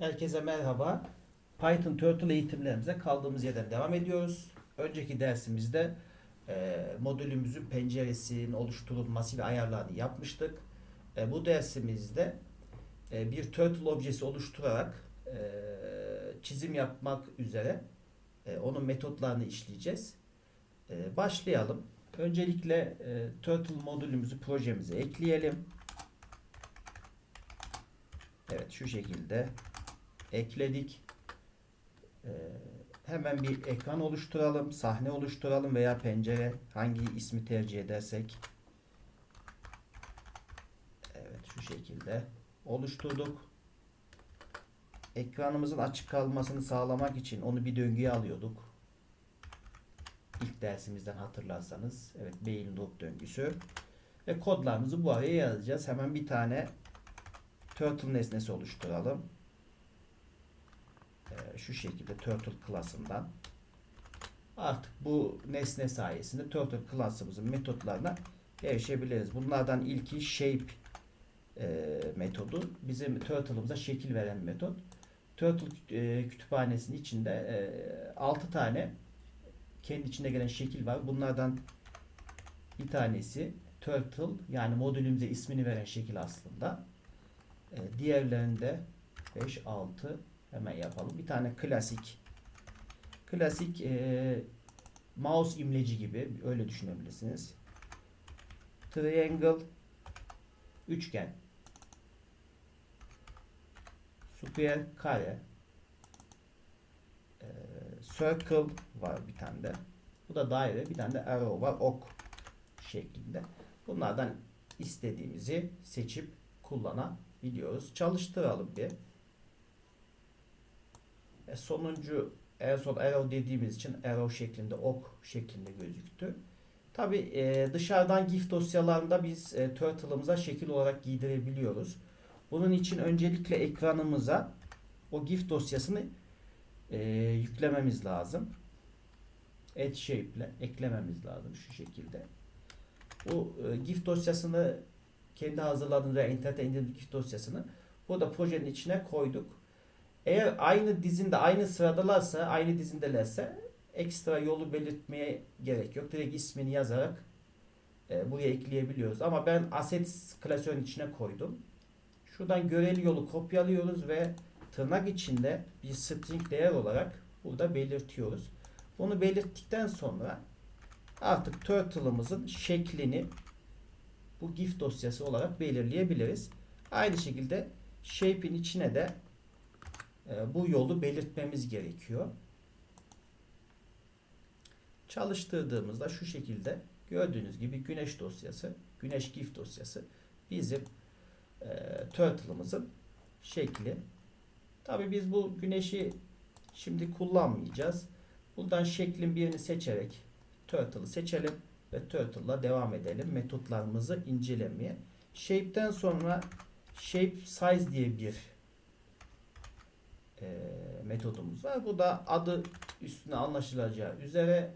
Herkese merhaba. Python Turtle eğitimlerimize kaldığımız yerden devam ediyoruz. Önceki dersimizde e, modülümüzün penceresinin oluşturulması ve ayarlarını yapmıştık. E, bu dersimizde e, bir turtle objesi oluşturarak e, çizim yapmak üzere e, onun metotlarını işleyeceğiz. E, başlayalım. Öncelikle e, turtle modülümüzü projemize ekleyelim. Evet şu şekilde ekledik. Ee, hemen bir ekran oluşturalım, sahne oluşturalım veya pencere hangi ismi tercih edersek. Evet şu şekilde oluşturduk. Ekranımızın açık kalmasını sağlamak için onu bir döngüye alıyorduk. İlk dersimizden hatırlarsanız. Evet Bayes loop döngüsü. Ve kodlarımızı bu araya yazacağız. Hemen bir tane turtle nesnesi oluşturalım. Ee, şu şekilde turtle klasından. Artık bu nesne sayesinde turtle klasımızın metotlarına erişebiliriz. Bunlardan ilki shape e, metodu. Bizim turtle'ımıza şekil veren metot. Turtle e, kütüphanesinin içinde e, 6 tane kendi içinde gelen şekil var. Bunlardan bir tanesi turtle yani modülümüze ismini veren şekil aslında. E, diğerlerinde 5, 6 hemen yapalım. Bir tane klasik klasik e, mouse imleci gibi öyle düşünebilirsiniz. Triangle üçgen square kare e, circle var bir tane de. Bu da daire. Bir tane de arrow var. Ok şeklinde. Bunlardan istediğimizi seçip kullanabiliyoruz. Çalıştıralım bir. E sonuncu en son arrow dediğimiz için arrow şeklinde ok şeklinde gözüktü. Tabi e, dışarıdan GIF dosyalarında biz e, turtle'ımıza şekil olarak giydirebiliyoruz. Bunun için öncelikle ekranımıza o GIF dosyasını e, yüklememiz lazım. Add shape ile eklememiz lazım şu şekilde. Bu e, GIF dosyasını kendi hazırladığımız veya internete indirdiğimiz GIF dosyasını burada projenin içine koyduk. Eğer aynı dizinde aynı sıradalarsa, aynı dizindelerse ekstra yolu belirtmeye gerek yok. Direkt ismini yazarak e, buraya ekleyebiliyoruz. Ama ben assets klasörün içine koydum. Şuradan göreli yolu kopyalıyoruz ve tırnak içinde bir string değer olarak burada belirtiyoruz. Bunu belirttikten sonra artık turtle'ımızın şeklini bu GIF dosyası olarak belirleyebiliriz. Aynı şekilde shape'in içine de bu yolu belirtmemiz gerekiyor. Çalıştırdığımızda şu şekilde gördüğünüz gibi güneş dosyası, güneş GIF dosyası bizim e, turtle'ımızın şekli. Tabi biz bu güneşi şimdi kullanmayacağız. Buradan şeklin birini seçerek turtle'ı seçelim ve turtle'la devam edelim metotlarımızı incelemeye. Shape'den sonra shape size diye bir e, metodumuz var. Bu da adı üstüne anlaşılacağı üzere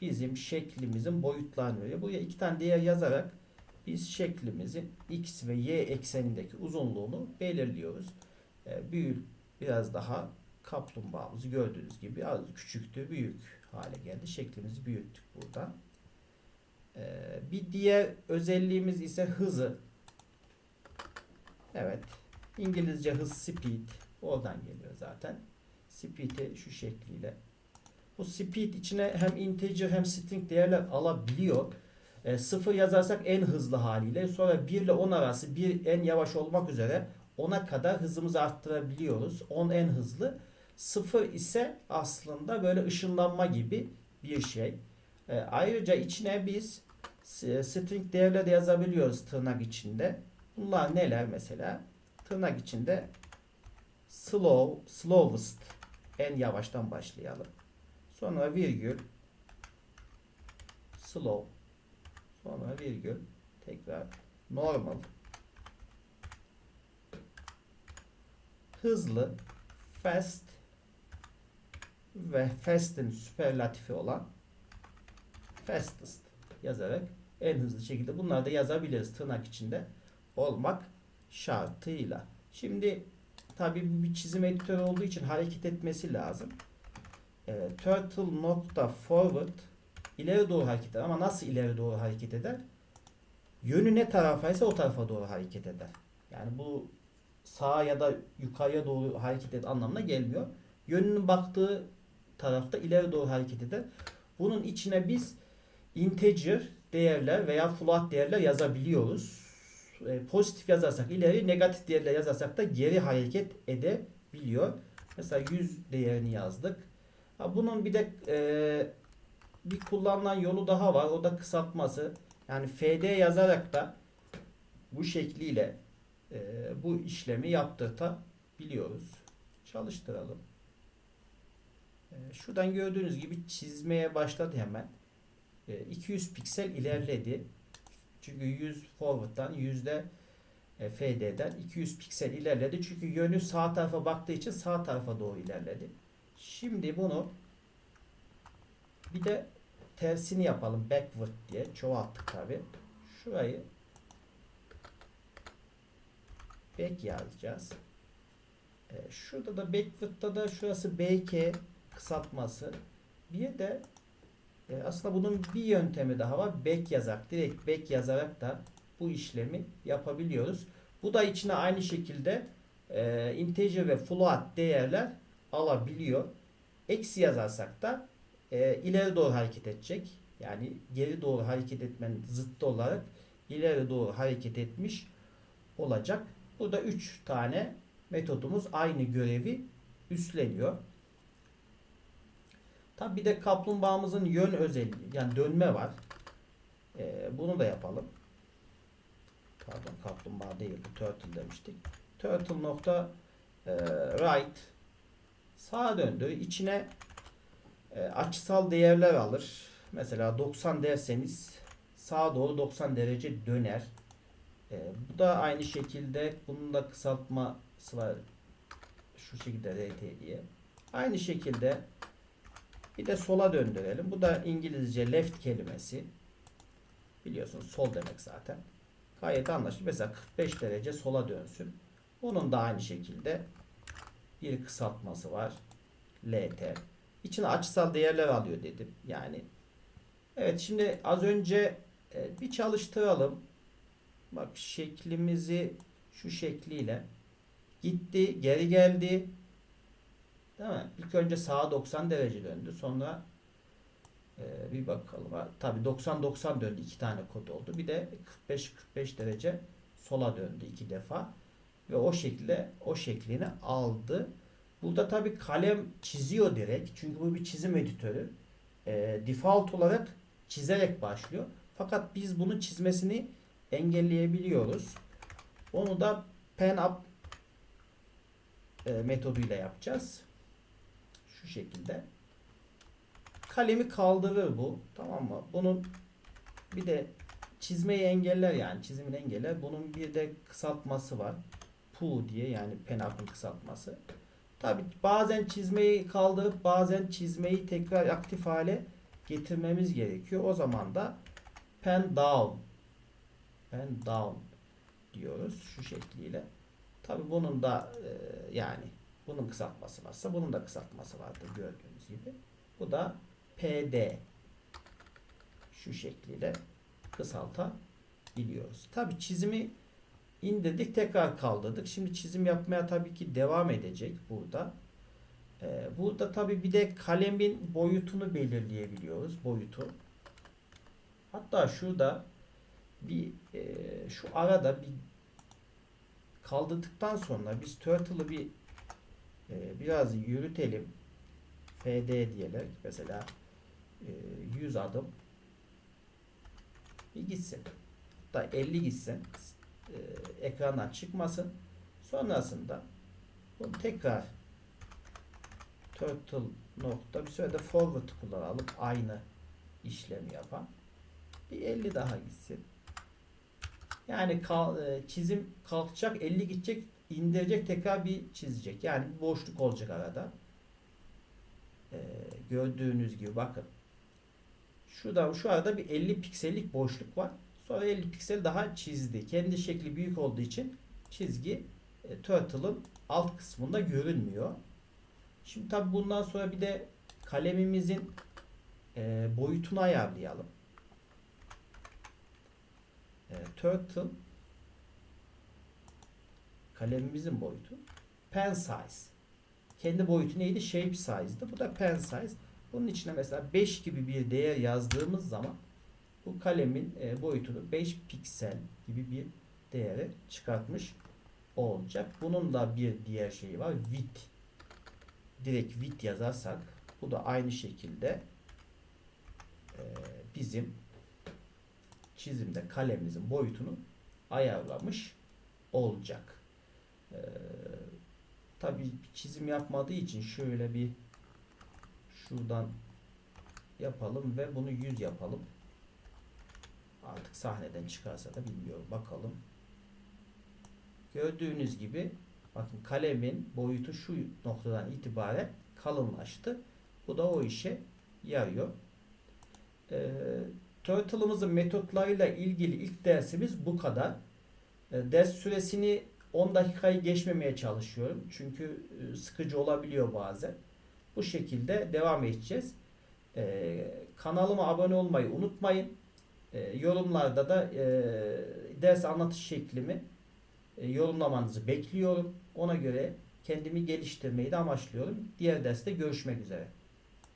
bizim şeklimizin boyutlarını veriyor. Buraya iki tane değer yazarak biz şeklimizin x ve y eksenindeki uzunluğunu belirliyoruz. E, büyük biraz daha kaplumbağamızı gördüğünüz gibi az küçüktü, büyük hale geldi. Şeklimizi büyüttük burada. E, bir diğer özelliğimiz ise hızı. Evet. İngilizce hız speed. Oradan geliyor zaten. Speed'i şu şekliyle. Bu speed içine hem integer hem string değerler alabiliyor. E, 0 yazarsak en hızlı haliyle. Sonra 1 ile 10 arası 1 en yavaş olmak üzere 10'a kadar hızımızı arttırabiliyoruz. 10 en hızlı. 0 ise aslında böyle ışınlanma gibi bir şey. E, ayrıca içine biz e, string değerler de yazabiliyoruz tırnak içinde. Bunlar neler mesela? Tırnak içinde slow, slowest. En yavaştan başlayalım. Sonra virgül. Slow. Sonra virgül. Tekrar normal. Hızlı fast ve fast'in süperlatifi olan fastest yazarak en hızlı şekilde bunları da yazabiliriz tırnak içinde olmak şartıyla. Şimdi tabii bu bir çizim editörü olduğu için hareket etmesi lazım. E, turtle nokta forward ileri doğru hareket eder ama nasıl ileri doğru hareket eder? Yönü ne tarafaysa o tarafa doğru hareket eder. Yani bu sağa ya da yukarıya doğru hareket et anlamına gelmiyor. Yönünün baktığı tarafta ileri doğru hareket eder. Bunun içine biz integer değerler veya float değerler yazabiliyoruz. E, pozitif yazarsak ileri, negatif değerler yazarsak da geri hareket edebiliyor. Mesela 100 değerini yazdık. Ha, bunun bir de e, bir kullanılan yolu daha var. O da kısaltması. Yani fd yazarak da bu şekliyle e, bu işlemi yaptırtabiliyoruz. Çalıştıralım. E, şuradan gördüğünüz gibi çizmeye başladı hemen. E, 200 piksel ilerledi. Çünkü 100 forward'dan yüzde e, fd'den 200 piksel ilerledi. Çünkü yönü sağ tarafa baktığı için sağ tarafa doğru ilerledi. Şimdi bunu bir de tersini yapalım. Backward diye. Çoğalttık tabi. Şurayı back yazacağız. Ee, şurada da backward'da da şurası BK kısaltması. Bir de e, aslında bunun bir yöntemi daha var. Back yazarak, direkt back yazarak da bu işlemi yapabiliyoruz. Bu da içine aynı şekilde e, integer ve float değerler alabiliyor. Eksi yazarsak da e, ileri doğru hareket edecek. Yani geri doğru hareket etmenin zıttı olarak ileri doğru hareket etmiş olacak. Burada 3 tane metodumuz aynı görevi üstleniyor. Tabi bir de kaplumbağamızın yön özelliği yani dönme var. E, bunu da yapalım. Pardon kaplumbağa değil turtle demiştik. Turtle nokta e, right sağa döndü. İçine e, açısal değerler alır. Mesela 90 derseniz sağa doğru 90 derece döner. E, bu da aynı şekilde bunun da kısaltması var. Şu şekilde RT diye. Aynı şekilde bir de sola döndürelim. Bu da İngilizce left kelimesi. Biliyorsunuz sol demek zaten. Gayet anlaşılır. Mesela 45 derece sola dönsün. Bunun da aynı şekilde bir kısaltması var. LT. İçine açısal değerler alıyor dedim. Yani evet şimdi az önce e, bir çalıştıralım. Bak şeklimizi şu şekliyle gitti, geri geldi. Değil mi? İlk önce sağa 90 derece döndü. Sonra e, bir bakalım. Tabii 90-90 döndü. iki tane kod oldu. Bir de 45-45 derece sola döndü iki defa. Ve o şekilde o şeklini aldı. Burada tabii kalem çiziyor direkt. Çünkü bu bir çizim editörü. E, default olarak çizerek başlıyor. Fakat biz bunu çizmesini engelleyebiliyoruz. Onu da pen up e, metoduyla yapacağız. Şu şekilde. Kalemi kaldırır bu. Tamam mı? Bunun bir de çizmeyi engeller yani çizimini engeller. Bunun bir de kısaltması var. Pu diye yani pen up'ın kısaltması. Tabi bazen çizmeyi kaldırıp bazen çizmeyi tekrar aktif hale getirmemiz gerekiyor. O zaman da pen down pen down diyoruz şu şekliyle. Tabi bunun da e, yani bunun kısaltması varsa bunun da kısaltması vardır gördüğünüz gibi. Bu da PD şu şekliyle kısaltabiliyoruz. Tabi çizimi indirdik tekrar kaldırdık. Şimdi çizim yapmaya tabii ki devam edecek burada. Ee, burada tabii bir de kalemin boyutunu belirleyebiliyoruz. Boyutu. Hatta şurada bir e, şu arada bir kaldırdıktan sonra biz turtle'ı bir e, biraz yürütelim. FD diyerek mesela e, 100 adım bir gitsin. Hatta 50 gitsin e, ekrandan çıkmasın. Sonrasında bunu tekrar turtle nokta bir süre de forward kullanalım. Aynı işlemi yapan. Bir 50 daha gitsin. Yani kal, e, çizim kalkacak 50 gidecek indirecek tekrar bir çizecek. Yani boşluk olacak arada. Ee, gördüğünüz gibi bakın. Şurada şu arada bir 50 piksellik boşluk var. Sonra 50 piksel daha çizdi. Kendi şekli büyük olduğu için çizgi e, Turtle'ın alt kısmında görünmüyor. Şimdi tabi bundan sonra bir de kalemimizin e, boyutunu ayarlayalım. E, turtle kalemimizin boyutu pen size. Kendi boyutu neydi? Shape size'dı. Bu da pen size. Bunun içine mesela 5 gibi bir değer yazdığımız zaman bu kalemin e, boyutunu 5 piksel gibi bir değere çıkartmış olacak. Bunun da bir diğer şeyi var. Width. Direkt width yazarsak bu da aynı şekilde e, bizim çizimde kalemimizin boyutunu ayarlamış olacak. E, tabii çizim yapmadığı için şöyle bir şuradan yapalım ve bunu 100 yapalım. Artık sahneden çıkarsa da bilmiyorum. Bakalım. Gördüğünüz gibi bakın kalemin boyutu şu noktadan itibaren kalınlaştı. Bu da o işe yarıyor. Ee, Turtle'ımızın metotlarıyla ilgili ilk dersimiz bu kadar. Ee, ders süresini 10 dakikayı geçmemeye çalışıyorum. Çünkü e, sıkıcı olabiliyor bazen. Bu şekilde devam edeceğiz. Ee, kanalıma abone olmayı unutmayın. Ee, yorumlarda da e, ders anlatış şeklimi e, yorumlamanızı bekliyorum. Ona göre kendimi geliştirmeyi de amaçlıyorum. Diğer derste görüşmek üzere.